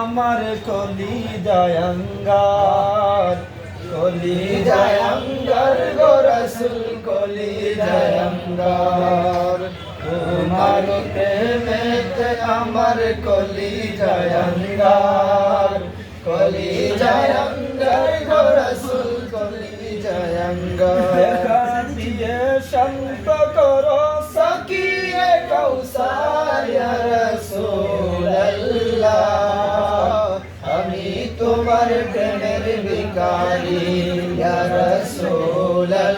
আমার কলি জয়ঙ্গার কলি জয়ঙ্গার গো কলি জয়ঙ্গার তোমার প্রেমেতে আমার কলি জয়ঙ্গার কলি জয়ঙ্গার গো কলি জয়ঙ্গার দিয়ে শান্ত করো, সকিয়ে কৌসার রসুল্লাহ আমি তোমার প্রেমের ভিকারি ইয়া রাসূলুল্লাহ।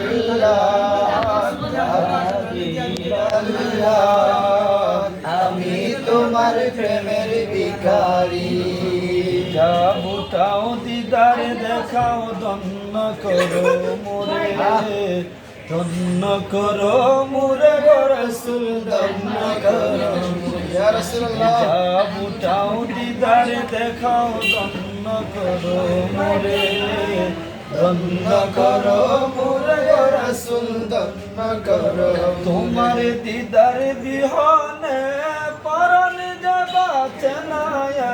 আমি তোমার প্রেমের ভিকারি যা বুটাও দিদার দেখাও দন্ন করো মোরে। ধন্য করো মুরে রসুল ধন্য করো বুটাও দিদার দেখাও ধন্য করো মোরে। ধন্য করো মুরে রসুল ধন্য করো তোমার দিদার বিহনে পরন জবাতে না ইয়া